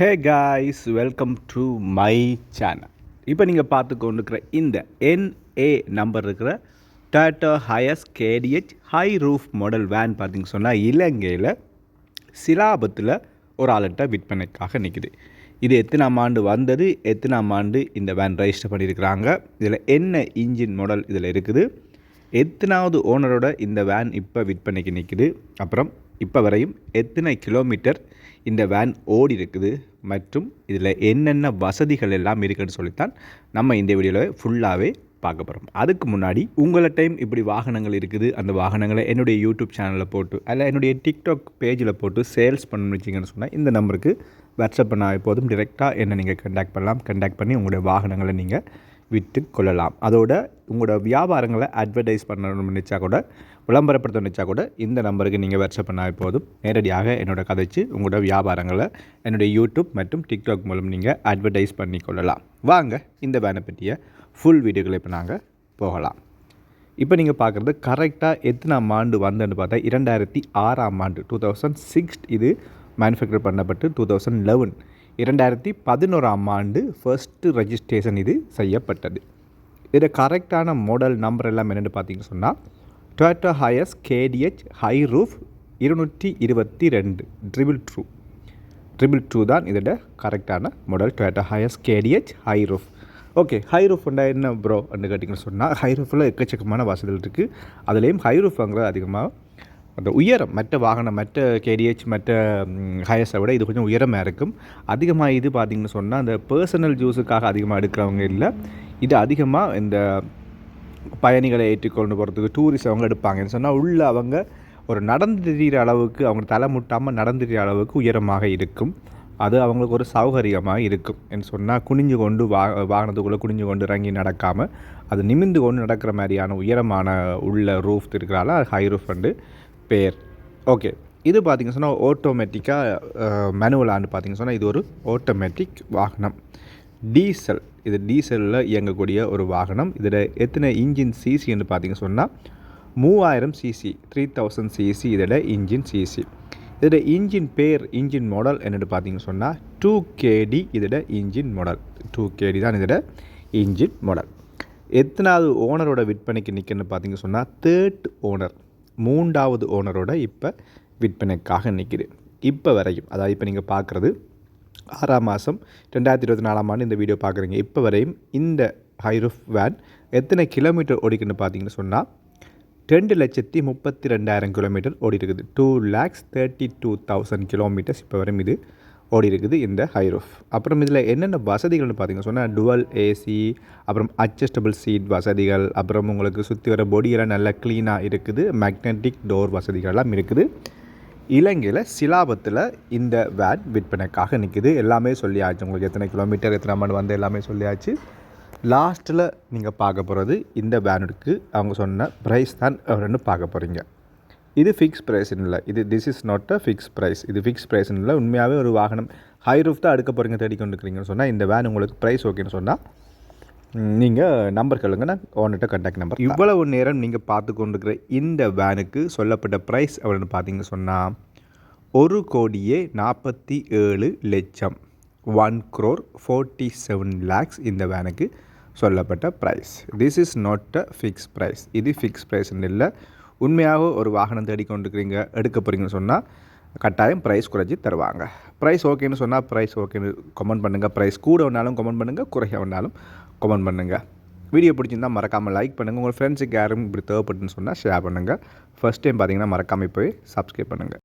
Hey guys welcome to my channel இப்போ நீங்கள் பார்த்து கொண்டிருக்கிற இந்த என்ஏ நம்பர் இருக்கிற tata Hiace KDH high roof model van பார்த்திங்க சொன்னால் இலங்கையில் சிலாபத்தில் ஒரு ஆளுகிட்ட விற்பனைக்காக நிற்குது இது எத்தனாம் ஆண்டு வந்தது? எத்தனாம் ஆண்டு இந்த வேன் ரெஜிஸ்டர் பண்ணியிருக்கிறாங்க? இதில் என்ன இன்ஜின் மாடல் இதில் இருக்குது? எத்தனாவது ஓனரோட இந்த வேன் இப்போ விற்பனைக்கு நிற்குது அப்புறம் இப்போ வரையும் எத்தனை கிலோமீட்டர் இந்த வேன் ஓடி இருக்குது? மற்றும் இதில் என்னென்ன வசதிகள் எல்லாம் இருக்குன்னு சொல்லித்தான் நம்ம இந்த வீடியோவில் ஃபுல்லாகவே பார்க்க போகிறோம் அதுக்கு முன்னாடி உங்களை டைம் இப்படி வாகனங்கள் இருக்குது அந்த வாகனங்களை என்னுடைய யூடியூப் சேனலில் போட்டு அல்ல என்னுடைய டிக்டாக் பேஜில் போட்டு சேல்ஸ் பண்ணணும்னு வச்சிங்கன்னு சொன்னால் இந்த நம்பருக்கு வாட்ஸ்அப் பண்ணால் எப்போதும் டிரெக்டாக என்ன நீங்கள் கண்டாக்ட் பண்ணலாம். கண்டாக்ட் பண்ணி உங்களுடைய வாகனங்களை நீங்கள் விற்று கொள்ளலாம். அதோட உங்களோட வியாபாரங்களை அட்வர்டைஸ் பண்ணணும்னு நினச்சா கூட விளம்பரப்படுத்த நினச்சா கூட இந்த நம்பருக்கு நீங்கள் வாட்ஸ்அப் பண்ணால் போதும். நேரடியாக என்னோட கதைச்சு உங்களோட வியாபாரங்களை என்னுடைய யூடியூப் மற்றும் டிக்டாக் மூலம் நீங்கள் அட்வர்டைஸ் பண்ணி கொள்ளலாம். வாங்க இந்த வேனை பற்றிய ஃபுல் வீடியோக்களை இப்போ நாங்கள் போகலாம். இப்போ நீங்கள் பார்க்குறது கரெக்டாக எத்தனாம் ஆண்டு வந்தேன்னு பார்த்தா இரண்டாயிரத்தி ஆறாம் ஆண்டு டூ தௌசண்ட் சிக்ஸ் இது மேனுஃபேக்சர் பண்ணப்பட்டு டூ தௌசண்ட் லெவன் இரண்டாயிரத்தி பதினோராம் ஆண்டு ஃபர்ஸ்ட்டு ரெஜிஸ்ட்ரேஷன் இது செய்யப்பட்டது. இதில் கரெக்டான மாடல் நம்பர் எல்லாம் என்னென்னு பார்த்தீங்கன்னு சொன்னால் Toyota Hiace KDH high roof இருநூற்றி இருபத்தி ரெண்டு ட்ரிபிள் ட்ரூ ட்ரிபிள் டூ தான் இதோட கரெக்டான model Toyota Hiace KDH high roof okay high roof என்ன ப்ரோ அப்படின்னு கேட்டிங்கன்னு சொன்னால் ஹை ரூஃபில் எக்கச்சக்கமான வசதிகள் இருக்குது அதுலேயும் ஹை ரூஃப் வாங்குறது அதிகமாக அந்த உயரம் மற்ற வாகனம் மற்ற கேடிஹெச் மற்ற ஹயர்ஸை விட இது கொஞ்சம் உயரமாக இருக்கும். அதிகமாக இது பார்த்திங்கன்னு சொன்னால் அந்த பர்சனல் ஜூஸுக்காக அதிகமாக எடுக்கிறவங்க இல்லை. இது அதிகமாக இந்த பயணிகளை ஏற்றிக்கொண்டு போகிறதுக்கு டூரிஸ்ட் அவங்க எடுப்பாங்கன்னு சொன்னால் உள்ளே அவங்க ஒரு நடந்து தெரிகிற அளவுக்கு அவங்க தலை முட்டாமல் நடந்து தெரிகிற அளவுக்கு உயரமாக இருக்கும். அது அவங்களுக்கு ஒரு சௌகரியமாக இருக்கும். என்று சொன்னால் குனிஞ்சு கொண்டு வா வாகனத்துக்குள்ளே குனிஞ்சு கொண்டு இறங்கி நடக்காமல் அது நிமிந்து கொண்டு நடக்கிற மாதிரியான உயரமான உள்ள ரூஃப் இருக்கிறால ஹை ரூஃப் வந்து பேர். ஓகே இது பார்த்திங்க சொன்னால் ஆட்டோமேட்டிக்காக மேனுவலான்னு பார்த்திங்க சொன்னால் இது ஒரு ஆட்டோமேட்டிக் வாகனம். டீசல் இது டீசலில் இயங்கக்கூடிய ஒரு வாகனம். இதில் எத்தனை இன்ஜின் சிசின்னு பார்த்திங்க சொன்னால் மூவாயிரம் சிசி த்ரீ தௌசண்ட் சிசி இதில் இன்ஜின் சிசி இதில் இன்ஜின் பேர் இன்ஜின் மாடல் என்னென்னு பார்த்தீங்கன்னு சொன்னால் டூ கேடி இதில் இன்ஜின் மாடல் டூ கேடி தான் இதில் இன்ஜின் மாடல் எத்தனாவது ஓனரோட விற்பனைக்கு நிற்கன்னு பார்த்தீங்கன்னு சொன்னால் தேர்ட் ஓனர் மூன்றாவது ஓனரோட இப்போ விற்பனைக்காக நிற்கிது இப்போ வரையும் அதாவது இப்போ நீங்கள் பார்க்குறது ஆறாம் மாதம் ரெண்டாயிரத்தி இருபத்தி நாலாம் ஆண்டு இந்த வீடியோ பார்க்குறீங்க. இப்போ வரையும் இந்த ஹைரூஃப் வேன் எத்தனை கிலோமீட்டர் ஓடிக்குன்னு பார்த்தீங்கன்னு சொன்னால் ரெண்டு லட்சத்தி முப்பத்தி ரெண்டாயிரம் கிலோமீட்டர் ஓடி இருக்குது two lakhs thirty two thousand kilometres இப்போ வரையும் இது ஓடி இருக்குது இந்த ஹைரூஃப் அப்புறம் இதில் என்னென்ன வசதிகள்னு பார்த்தீங்க சொன்னால் டுவல் ஏசி அப்புறம் அட்ஜஸ்டபிள் சீட் வசதிகள் அப்புறம் உங்களுக்கு சுற்றி வர பொடியெல்லாம் நல்லா க்ளீனாக இருக்குது மேக்னெட்டிக் டோர் வசதிகள்லாம் இருக்குது. இலங்கையில் சிலாபத்தில் இந்த வேன் விற்பனைக்காக நிற்குது எல்லாமே சொல்லியாச்சு. உங்களுக்கு எத்தனை கிலோமீட்டர் எத்தனை மணி வந்து எல்லாமே சொல்லியாச்சு. லாஸ்ட்டில் நீங்கள் பார்க்க போகிறது இந்த வேனுக்கு அவங்க சொன்ன ப்ரைஸ் தான் ரெண்டு பார்க்க போகிறீங்க இது ஃபிக்ஸ் ப்ரைஸ்னு இல்லை இது this is not a fix price இது ஃபிக்ஸ் ப்ரைஸ் இல்லை உண்மையாகவே ஒரு வாகனம் ஹை ரூஃப் தான் அடுக்க போகிறீங்க தேடி கொண்டு இருக்கிறீங்கன்னு சொன்னால் இந்த வேன் உங்களுக்கு ப்ரைஸ் ஓகேன்னு சொன்னால் நீங்கள் நம்பர் கேளுங்க. நான் ஓனர்கிட்ட கண்டாக்ட் நம்பர் இவ்வளவு நேரம் நீங்கள் பார்த்து கொண்டிருக்கிற இந்த வேனுக்கு சொல்லப்பட்ட ப்ரைஸ் எவ்வளோன்னு பார்த்தீங்க சொன்னால் ஒரு கோடியே நாற்பத்தி ஏழு லட்சம். One crore forty seven lakhs இந்த வேனுக்கு சொல்லப்பட்ட price this is not a fix price இது ஃபிக்ஸ் ப்ரைஸ்ன்னு இல்லை உண்மையாக ஒரு வாகனம் தேடிக்கொண்டிருக்கிறீங்க எடுக்க போகிறீங்கன்னு சொன்னால் கட்டாயம் ப்ரைஸ் குறைஞ்சி தருவாங்க. ப்ரைஸ் ஓகேன்னு சொன்னால் ப்ரைஸ் ஓகேன்னு கமெண்ட் பண்ணுங்கள் ப்ரைஸ் கூட வேணாலும் கமெண்ட் பண்ணுங்கள் குறைய வேணாலும் கமெண்ட் பண்ணுங்கள் வீடியோ பிடிச்சிருந்தால் மறக்காமல் லைக் பண்ணுங்கள் உங்கள் ஃப்ரெண்ட்ஸுக்கு யாரும் இப்படி தேவைப்பட்டுன்னு சொன்னால் ஷேர் பண்ணுங்கள் ஃபஸ்ட் டைம் பார்த்தீங்கன்னா மறக்காமல் போய் சப்ஸ்கிரைப் பண்ணுங்கள்